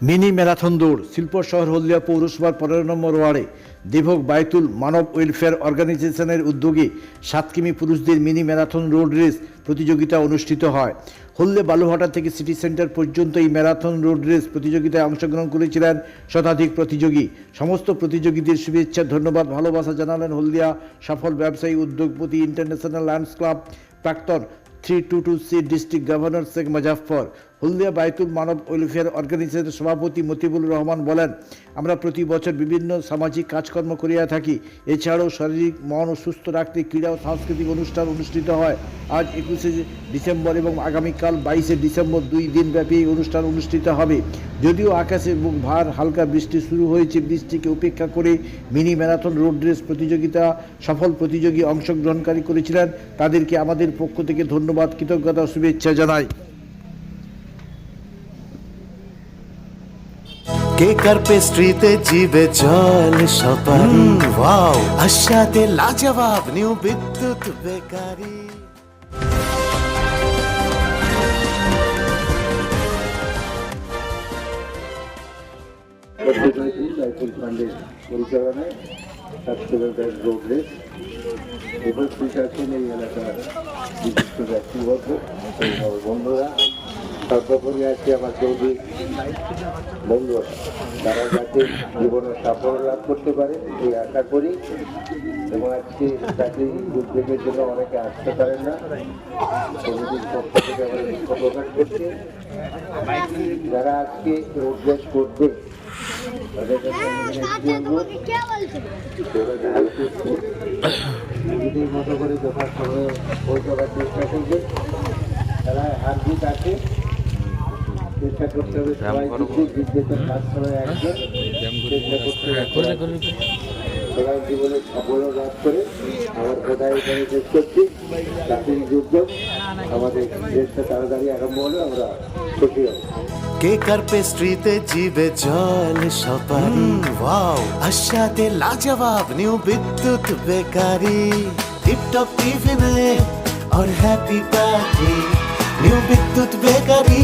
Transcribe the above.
Mini marathon দৌড়, শিল্প শহর হলদিয়া পৌরসভার পনেরো নম্বর ওয়ার্ডে। দেবক বায়তুল মানব ওয়েলফেয়ার অর্গানাইজেশনের উদ্যোগে সাত কিমি পুরুষদের মিনি ম্যারাথন রোড রেস প্রতিযোগিতা অনুষ্ঠিত হয়। হলদে বালুহাটা থেকে সিটি সেন্টার পর্যন্ত এই ম্যারাথন রোড রেস প্রতিযোগিতায় অংশগ্রহণ করেছিলেন শতাধিক প্রতিযোগী। সমস্ত প্রতিযোগীদের শুভেচ্ছা, ধন্যবাদ, ভালোবাসা জানালেন হলদিয়া সফল ব্যবসায়ী উদ্যোগপতি ইন্টারন্যাশনাল ল্যান্ডস ক্লাব প্রাক্তন three two two C district governor Sheikh Muzaffar Haldia Baitul Manab welfare অর্গানাইজেশনের সভাপতি মতিবুল রহমান বলেন, আমরা প্রতি বছর বিভিন্ন সামাজিক কাজকর্ম করিয়া থাকি। এছাড়াও শারীরিক মন ও সুস্থ রাখতে ক্রীড়া ও সাংস্কৃতিক অনুষ্ঠান অনুষ্ঠিত হয়। আজ একুশে ডিসেম্বর এবং আগামীকাল বাইশে ডিসেম্বর দুই দিনব্যাপী এই অনুষ্ঠান অনুষ্ঠিত হবে। যদিও আকাশে বুক ভার, হালকা বৃষ্টি শুরু হয়েছে, বৃষ্টিকে উপেক্ষা করে মিনি ম্যারাথন, রোড রেস প্রতিযোগিতা, সফল প্রতিযোগী অংশগ্রহণকারী করেছিলেন। তাদেরকে আমাদের পক্ষ থেকে ধন্যবাদ, কৃতজ্ঞতা শুভেচ্ছা জানাই। কেকার পেস্ট্রিতে জিবে জল সপারি? ওয়াও। আশাতে লাজবাব নিউ বিদ্যুৎ বেকারি। পরিচালনায় স্বাস্থ্যকর রোড রেস উপস্থিত আছেন এই এলাকার বিশিষ্ট ব্যক্তিবর্গ বন্ধুরা। সর্বোপরি আছি আমার চৌধুরী বন্ধু তারা যাতে জীবনে সাফল্য লাভ করতে পারে এই আশা করি এবং আজকে চাকরি উদ্যোগের জন্য অনেকে আসতে পারেন না সমিতির পক্ষ থেকে আমরা দুঃখ প্রকাশ করছি যারা আজকে উদ্যোগ করবে নিজেদের মতো করে যথাসময়ে পৌঁছাবার চেষ্টা করবে তারা হার জিত আছে চেষ্টা করতে হবে সবাই জিতবে জিতবে তো তার সময় একজন চেষ্টা করতে হবে সবাই জীবনে সাফল্য লাভ করে আমার কোথায় এখানে শেষ করছি চাকরির যুদ্ধ আমাদের দেশটা তাড়াতাড়ি আরম্ভ হলে আমরা খুশি হব কেকার পেস্ট্রিতে জিবে জল সপারি ওয়াও আশাতে লাজবাব নিউ বিদ্যুৎ বেকারি টিপটপ টিফিনে और happy party new Bidyut bakery